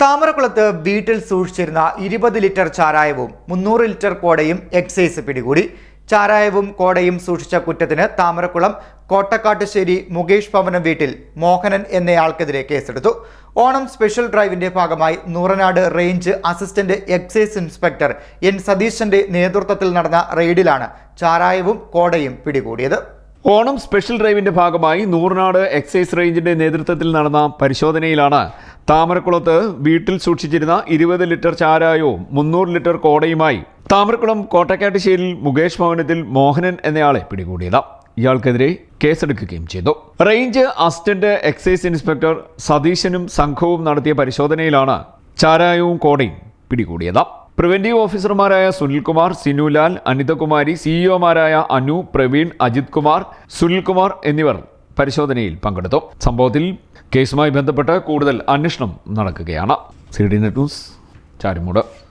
താമരക്കുളത്ത് വീട്ടിൽ സൂക്ഷിച്ചിരുന്ന ഇരുപത് ലിറ്റർ ചാരായവും മുന്നൂറ് ലിറ്റർ കോടയും എക്സൈസ് പിടികൂടി. ചാരായവും കോടയും സൂക്ഷിച്ച കുറ്റത്തിന് താമരക്കുളം കോട്ടക്കാട്ടുശ്ശേരി മുകേഷ് ഭവനം വീട്ടിൽ മോഹനൻ എന്നയാൾക്കെതിരെ കേസെടുത്തു. ഓണം സ്പെഷ്യൽ ഡ്രൈവിന്റെ ഭാഗമായി Nooranad range assistant excise inspector N സതീശന്റെ നേതൃത്വത്തിൽ നടന്ന റെയ്ഡിലാണ് ചാരായവും കോടയും പിടികൂടിയത്. ഓണം സ്പെഷ്യൽ ഡ്രൈവിന്റെ ഭാഗമായി നൂറനാട് എക്സൈസ് റേഞ്ചിന്റെ നേതൃത്വത്തിൽ നടന്ന പരിശോധനയിലാണ് താമരക്കുളത്ത് വീട്ടിൽ സൂക്ഷിച്ചിരുന്ന ഇരുപത് ലിറ്റർ ചാരായവും മുന്നൂറ് ലിറ്റർ കോടയുമായി താമരക്കുളം കോട്ടക്കാട്ടുശ്ശേരിയിൽ മുകേഷ് ഭവനത്തിൽ മോഹനൻ എന്നയാളെ പിടികൂടിയത്. ഇയാൾക്കെതിരെ കേസെടുക്കുകയും ചെയ്തു. റേഞ്ച് അസിസ്റ്റന്റ് എക്സൈസ് ഇൻസ്പെക്ടർ സതീശനും സംഘവും നടത്തിയ പരിശോധനയിലാണ് ചാരായവും കോടയും പിടികൂടിയത്. പ്രിവെന്റീവ് ഓഫീസർമാരായ സുനിൽകുമാർ സിനുലാൽ അനിതകുമാരി സിഇഒമാരായ അനു പ്രവീൺ അജിത് കുമാർ സുനിൽകുമാർ എന്നിവർ പരിശോധനയിൽ പങ്കെടുത്തു. സംഭവത്തിൽ കേസുമായി ബന്ധപ്പെട്ട് കൂടുതൽ അന്വേഷണം നടക്കുകയാണ്. C D net news Charummood.